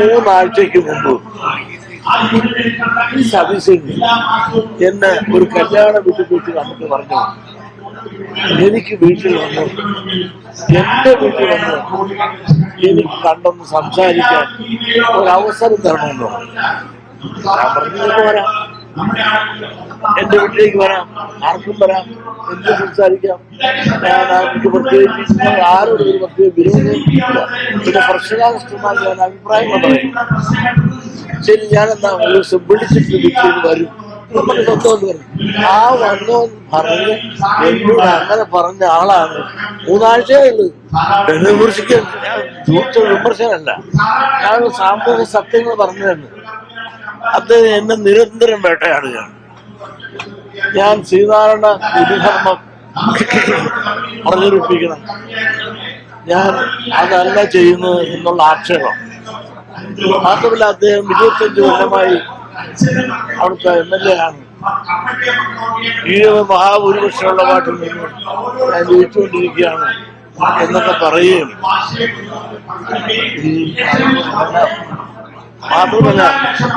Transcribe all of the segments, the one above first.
മൂന്നാഴ്ചക്ക് മുമ്പ് ഈ സതീശൻ എന്നെ ഒരു കല്യാണ വീട്ടിൽ വെച്ച് കണ്ടിട്ട് പറഞ്ഞു. എനിക്ക് വീട്ടിൽ വന്നു. എന്റെ വീട്ടിൽ വന്ന്. എനിക്ക് കണ്ടൊന്ന് സംസാരിക്കാൻ ഒരവസരം തരണമെന്നോ പറഞ്ഞു. "നിങ്ങൾക്ക് വരാം എന്റെ വീട്ടിലേക്ക് വരാം. ആർക്കും വരാം. എന്ത് സംസാരിക്കാം? എനിക്ക് പ്രത്യേകിച്ച് ആരോടും ഒരു പ്രത്യേക വിരോധം ഇല്ല. പിന്നെ പ്രശ്നമാകഷ്ടമായി ഞാൻ അഭിപ്രായങ്ങൾ പറയും. ശരി ഞാൻ എന്താ ഒരു ദിവസം വിളിച്ചിട്ട് വരും. ആ വന്നോ പറഞ്ഞ് എന്നോട് അങ്ങനെ പറഞ്ഞ ആളാണ് മൂന്നാഴ്ചയുള്ളത് എന്നെ കുറിച്ച് വിമർശനമല്ല. ഞാൻ സാമൂഹ്യ സത്യങ്ങൾ പറഞ്ഞു തന്നെ അദ്ദേഹം എന്നെ നിരന്തരം വേട്ടയാടുകയാണ്. ഞാൻ ശ്രീനാരായണ വിധിധർമ്മം പ്രചരിപ്പിക്കണം ഞാൻ അതല്ല ചെയ്യുന്നത് എന്നുള്ള ആക്ഷേപം. മാത്രമല്ല അദ്ദേഹം ഇരുപത്തഞ്ച് കൊല്ലമായി അവിടുത്തെ എം എൽ എ ആണ്. ഈഴവ മഹാഭൂരിപക്ഷമുള്ള പാട്ടിൽ നിന്ന് ഞാൻ ജയിച്ചുകൊണ്ടിരിക്കുകയാണ് എന്നൊക്കെ പറയുകയും മാത്രമല്ല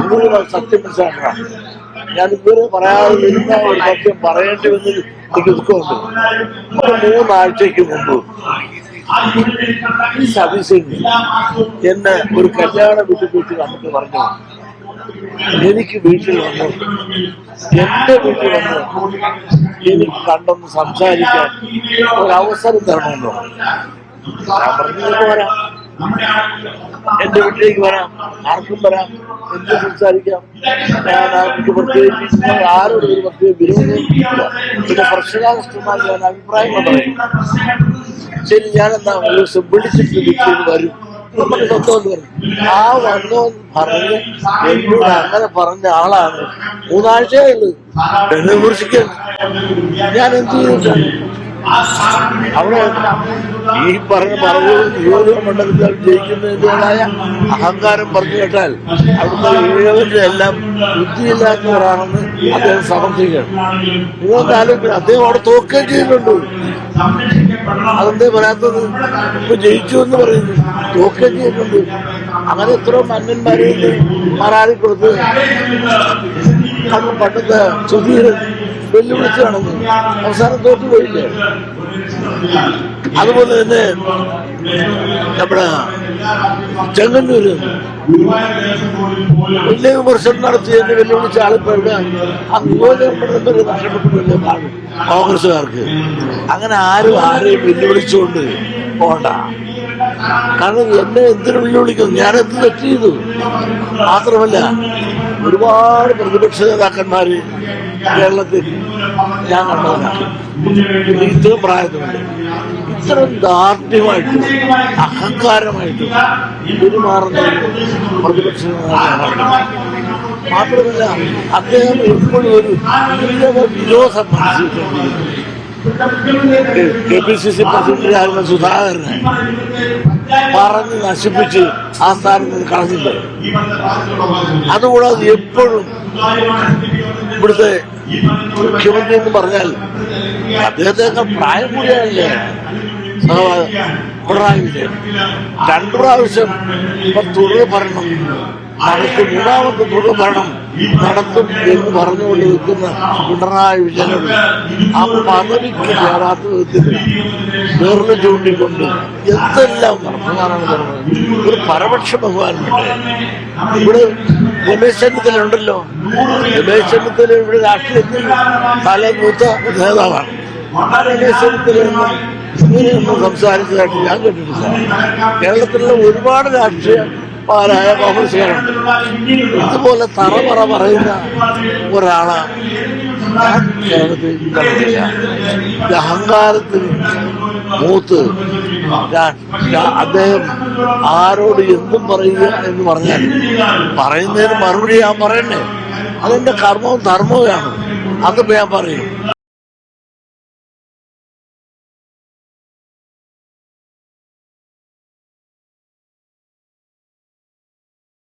ഇതൊരു സത്യം മനസ്സിലാക്കണം ഞാൻ ഇതുവരെ പറയാതെ ഒരു സത്യം പറയേണ്ടി എനിക്ക് ദുഃഖമുണ്ട്. മൂന്നാഴ്ചക്ക് മുമ്പ് ഈ സതീശൻ എന്നെ ഒരു കല്യാണ വീട്ടിൽ പോയിട്ട് നമുക്ക് പറഞ്ഞു. എനിക്ക് വീട്ടിൽ വന്നു. എന്റെ വീട്ടിൽ വന്ന്. എനിക്ക് കണ്ടൊന്ന് സംസാരിക്കാൻ ഒരവസരം തരണമെന്നോ ഞാൻ പറഞ്ഞു പോരാ. എന്റെ വീട്ടിലേക്ക് വരാം. ആർക്കും വരാം. എന്ത് സംസാരിക്കാം? ഞാൻ എനിക്ക് പ്രത്യേകിച്ച് ആരോടും ഒരു പ്രത്യേക വിരോധം ഇല്ല. പിന്നെ പ്രശ്നമാകഷ്ടമായി ഞാൻ അഭിപ്രായങ്ങൾ പറയും. ശരി ഞാൻ എന്താ ഒരു ദിവസം വിളിച്ചിട്ട് വരും. ആ വന്നോ പറഞ്ഞ് എന്നോട് അങ്ങനെ പറഞ്ഞ ആളാണ്. മൂന്നാഴ്ചയേ ഉള്ളൂ. എന്നെ വിമർശിക്കാൻ ഞാൻ എന്ത് ചെയ്തിട്ടാണ് അവിടെ ഈ പറഞ്ഞ പറഞ്ഞു നിയോജക മണ്ഡലത്തിൽ ജയിക്കുന്നതിന്റെതായ അഹങ്കാരം പറഞ്ഞു കേട്ടാൽ അവിടുത്തെ ഈഴവന്റെ എല്ലാം ബുദ്ധിയില്ലാത്തവരാണെന്ന് അദ്ദേഹം സമർത്ഥിക്കുകയാണ്. നിങ്ങൾക്ക് ആലോചിക്കണം അദ്ദേഹം അവിടെ തോക്കുകയും ചെയ്യുന്നുണ്ട്. അതെന്തേ പറയാത്തത്? ഇപ്പൊ ജയിച്ചു എന്ന് പറയുന്നു. തോക്കുകയും ചെയ്യുന്നുണ്ട്. അങ്ങനെ എത്രയോ മന്നന്മാരെ മാറാടി കൊടുത്ത് പണ്ടത്തെ സുധീരൻ വെല്ലുവിളിച്ച് നടന്നു അവസാനം തോറ്റുപോയില്ലേ അതുപോലെ തന്നെ നമ്മുടെ ചെങ്ങന്നൂര് വലിയ വിമർശനം നടത്തി എന്നെ വെല്ലുവിളിച്ച ആളിപ്പോ അതുപോലെ കാണും കോൺഗ്രസുകാർക്ക് അങ്ങനെ ആരും ആരെയും വെല്ലുവിളിച്ചുകൊണ്ട് പോണ്ട കാരണം എന്നെ എന്തിനു വെല്ലുവിളിക്കുന്നു? ഞാൻ എന്ത് തെറ്റ് ചെയ്തു? മാത്രമല്ല ഒരുപാട് പ്രതിപക്ഷ നേതാക്കന്മാര് കേരളത്തിൽ ഞാൻ എനിക്ക് ഇത്രയും പ്രായത്തിലുണ്ട് ഇത്രയും ദാർഢ്യമായിട്ടും അഹങ്കാരമായിട്ടും പെരുമാറുന്ന പ്രതിപക്ഷ നേതാക്കളാണ് മാത്രമല്ല അദ്ദേഹം എപ്പോഴും ഒരു വിരോധം മനസ്സിലാക്കിയിരിക്കുന്നു കെ പി സി സി പ്രസിഡന്റായിരുന്ന സുധാകരനെ പറഞ്ഞ് നശിപ്പിച്ച് ആ സ്ഥാനത്ത് നിന്ന് കളഞ്ഞില്ല? അതുകൂടാതെ എപ്പോഴും ഇവിടുത്തെ മുഖ്യമന്ത്രി എന്ന് പറഞ്ഞാൽ അദ്ദേഹത്തെ പ്രായം കൂടിയാണല്ലേ? പിണറായി വിജയൻ രണ്ടു പ്രാവശ്യം ഇപ്പൊ തുടർ ഭരണം നടത്തും മൂന്നാമത്തെ തുടർ ഭരണം നടത്തും എന്ന് പറഞ്ഞുകൊണ്ട് നിൽക്കുന്ന പിണറായി വിജയനോട് ആ പദവിക്ക് ചേരാത്ത വിധത്തിൽ വേർന്ന് ചൂണ്ടിക്കൊണ്ട് എന്തെല്ലാം വർത്തമാനാണ് പറഞ്ഞത് ഒരു പരപക്ഷ ബഹുമാനുണ്ട് ഇവിടെ രമേശ് ചെന്നിത്തല ഉണ്ടല്ലോ. രമേശ് ചെന്നിത്തല ഇവിടെ രാഷ്ട്രീയത്തിൽ തല മൂത്ത നേതാവാണ്. ആ രമേശ് ചെന്നിത്തല സംസാരിച്ചതായിട്ട് ഞാൻ കേട്ടിട്ടില്ല. കേരളത്തിലുള്ള ഒരുപാട് രാഷ്ട്രീയമാരായ കോൺഗ്രസ്സുകാരുണ്ട് അതുപോലെ തറപറ പറയുന്ന ഒരാളാണ് ഞാൻ അഹങ്കാരത്തിന് മൂത്ത് അദ്ദേഹം ആരോട് എന്തും പറയുക എന്ന് പറഞ്ഞാൽ പറയുന്നതിന് മറുപടി ഞാൻ പറയണ്ടേ? അതെന്റെ കർമ്മവും ധർമ്മവുമാണ്. അതിപ്പോ ഞാൻ പറയും.